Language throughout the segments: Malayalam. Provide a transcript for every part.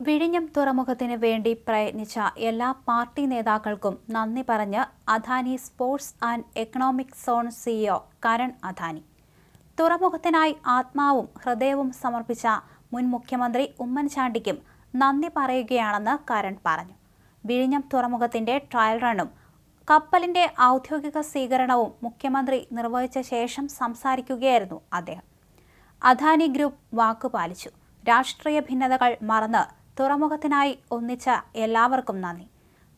വിഴിഞ്ഞം തുറമുഖത്തിന് വേണ്ടി പ്രയത്നിച്ച എല്ലാ പാർട്ടി നേതാക്കൾക്കും നന്ദി പറഞ്ഞ് Adani sports and economic zone CEO Karan Adani. തുറമുഖത്തിനായി ആത്മാവും ഹൃദയവും സമർപ്പിച്ച മുൻ മുഖ്യമന്ത്രി ഉമ്മൻചാണ്ടിക്കും നന്ദി പറയുകയാണെന്ന് കരൺ പറഞ്ഞു. വിഴിഞ്ഞം തുറമുഖത്തിന്റെ ട്രയൽ റണ്ണും കപ്പലിന്റെ ഔദ്യോഗിക സ്വീകരണവും മുഖ്യമന്ത്രി നിർവഹിച്ച ശേഷം സംസാരിക്കുകയായിരുന്നു അദ്ദേഹം. അദാനി ഗ്രൂപ്പ് വാക്കുപാലിച്ചു രാഷ്ട്രീയ ഭിന്നതകൾ മറന്ന് തുറമുഖത്തിനായി ഒന്നിച്ച എല്ലാവർക്കും നന്ദി.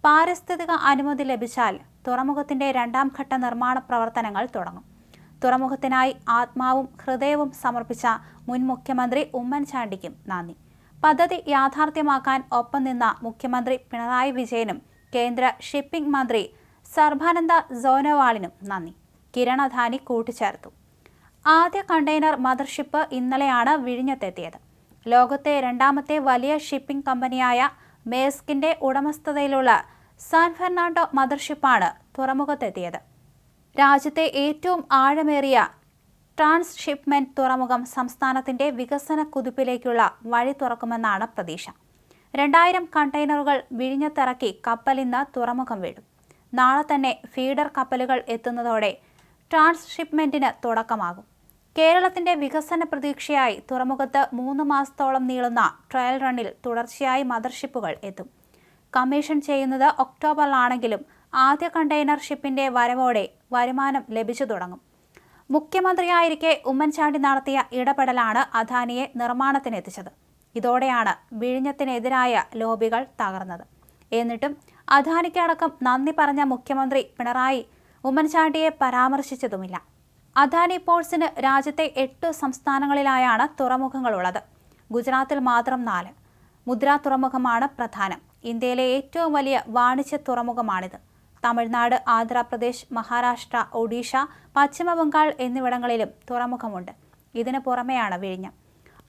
പാരിസ്ഥിതിക അനുമതി ലഭിച്ചാൽ തുറമുഖത്തിന്റെ രണ്ടാം ഘട്ട നിർമ്മാണ പ്രവർത്തനങ്ങൾ തുടങ്ങും. തുറമുഖത്തിനായി ആത്മാവും ഹൃദയവും സമർപ്പിച്ച മുൻ മുഖ്യമന്ത്രി ഉമ്മൻചാണ്ടിക്കും നന്ദി. പദ്ധതി യാഥാർത്ഥ്യമാക്കാൻ ഒപ്പം നിന്ന മുഖ്യമന്ത്രി പിണറായി വിജയനും കേന്ദ്ര ഷിപ്പിംഗ് മന്ത്രി സർബാനന്ദ സോനോവാളിനും നന്ദി. കിരണധാനി കൂട്ടിച്ചേർത്തു. ആദ്യ കണ്ടെയ്നർ മദർഷിപ്പ് ഇന്നലെയാണ് വിഴിഞ്ഞത്തെത്തിയത്. ലോകത്തെ രണ്ടാമത്തെ വലിയ ഷിപ്പിംഗ് കമ്പനിയായ മേസ്കിന്റെ ഉടമസ്ഥതയിലുള്ള സാൻ ഫെർണാണ്ടോ മദർഷിപ്പാണ് തുറമുഖത്തെത്തിയത്. രാജ്യത്തെ ഏറ്റവും ആഴമേറിയ ട്രാൻസ്ഷിപ്മെന്റ് തുറമുഖം സംസ്ഥാനത്തിന്റെ വികസന കുതിപ്പിലേക്കുള്ള വഴി തുറക്കുമെന്നാണ് പ്രതീക്ഷ. രണ്ടായിരം കണ്ടെയ്നറുകൾ വിഴിഞ്ഞത്തിറക്കി കപ്പൽ ഇന്ന് തുറമുഖം വിടും നാളെ തന്നെ ഫീഡർ കപ്പലുകൾ എത്തുന്നതോടെ ട്രാൻസ്ഷിപ്മെന്റിന് തുടക്കമാകും. കേരളത്തിന്റെ വികസന പ്രതീക്ഷയായി തുറമുഖത്ത് മൂന്ന് മാസത്തോളം നീളുന്ന ട്രയൽ റണ്ണിൽ തുടർച്ചയായി മദർഷിപ്പുകൾ എത്തും. കമ്മീഷൻ ചെയ്യുന്നത് ഒക്ടോബറിലാണെങ്കിലും ആദ്യ കണ്ടെയ്നർ ഷിപ്പിന്റെ വരവോടെ വരുമാനം ലഭിച്ചു തുടങ്ങും. മുഖ്യമന്ത്രിയായിരിക്കെ ഉമ്മൻചാണ്ടി നടത്തിയ ഇടപെടലാണ് അദാനിയെ നിർമ്മാണത്തിനെത്തിച്ചത്. ഇതോടെയാണ് വിഴിഞ്ഞത്തിനെതിരായ ലോബികൾ തകർന്നത്. എന്നിട്ടും അദാനിക്കടക്കം നന്ദി പറഞ്ഞ മുഖ്യമന്ത്രി പിണറായി ഉമ്മൻചാണ്ടിയെ പരാമർശിച്ചതുമില്ല. അദാനി പോർട്സിന് രാജ്യത്തെ എട്ട് സംസ്ഥാനങ്ങളിലായാണ് തുറമുഖങ്ങളുള്ളത്. ഗുജറാത്തിൽ മാത്രം നാല്. മുദ്ര തുറമുഖമാണ് പ്രധാനം. ഇന്ത്യയിലെ ഏറ്റവും വലിയ വാണിജ്യ തുറമുഖമാണിത്. തമിഴ്നാട് ആന്ധ്രാപ്രദേശ് മഹാരാഷ്ട്ര ഒഡീഷ പശ്ചിമബംഗാൾ എന്നിവിടങ്ങളിലും തുറമുഖമുണ്ട്. ഇതിനു പുറമെയാണ് വിഴിഞ്ഞം.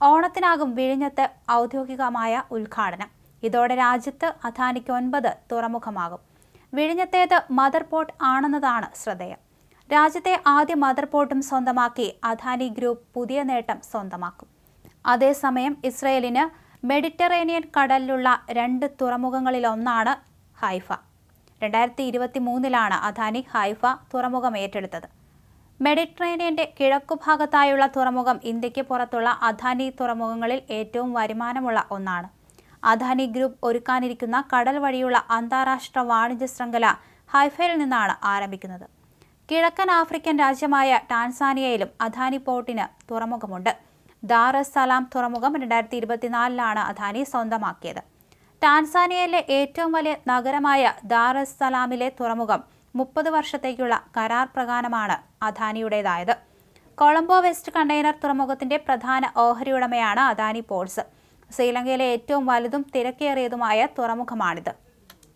ഓണത്തിനാകും വിഴിഞ്ഞത്ത് ഔദ്യോഗികമായ ഉദ്ഘാടനം. ഇതോടെ രാജ്യത്ത് അദാനിക്ക് ഒൻപത് തുറമുഖമാകും. വിഴിഞ്ഞത്തേത് മദർ പോർട്ട് ആണെന്നതാണ് ശ്രദ്ധേയം. രാജ്യത്തെ ആദ്യ മദർ പോർട്ടും സ്വന്തമാക്കി. അദാനി ഗ്രൂപ്പ് പുതിയ നേട്ടം സ്വന്തമാക്കും. അതേസമയം ഇസ്രയേലിന് മെഡിറ്ററേനിയൻ കടലിലുള്ള രണ്ട് തുറമുഖങ്ങളിലൊന്നാണ് ഹൈഫ. രണ്ടായിരത്തി ഇരുപത്തി മൂന്നിലാണ് അദാനി ഹൈഫ തുറമുഖം ഏറ്റെടുത്തത്. മെഡിറ്ററേനിയന്റെ കിഴക്കുഭാഗത്തായുള്ള തുറമുഖം ഇന്ത്യയ്ക്ക് പുറത്തുള്ള അദാനി തുറമുഖങ്ങളിൽ ഏറ്റവും വരുമാനമുള്ള ഒന്നാണ്. അദാനി ഗ്രൂപ്പ് ഒരുക്കാനിരിക്കുന്ന കടൽ വഴിയുള്ള അന്താരാഷ്ട്ര വാണിജ്യ ശൃംഖല ഹൈഫയിൽ നിന്നാണ് ആരംഭിക്കുന്നത്. കിഴക്കൻ ആഫ്രിക്കൻ രാജ്യമായ ടാൻസാനിയയിലും അധാനി പോർട്ടിന് തുറമുഖമുണ്ട്. ദാർ എസ് സലാം തുറമുഖം രണ്ടായിരത്തി ഇരുപത്തിനാലിലാണ് അധാനി സ്വന്തമാക്കിയത്. ടാൻസാനിയയിലെ ഏറ്റവും വലിയ നഗരമായ ദാർ എസ് സലാമിലെ തുറമുഖം മുപ്പത് വർഷത്തേക്കുള്ള കരാർ പ്രകാരമാണ് അദാനിയുടേതായത്. കൊളംബോ വെസ്റ്റ് കണ്ടെയ്നർ തുറമുഖത്തിന്റെ പ്രധാന ഓഹരിയുടമയാണ് അദാനി പോർട്സ്. ശ്രീലങ്കയിലെ ഏറ്റവും വലുതും തിരക്കേറിയതുമായ തുറമുഖമാണിത്.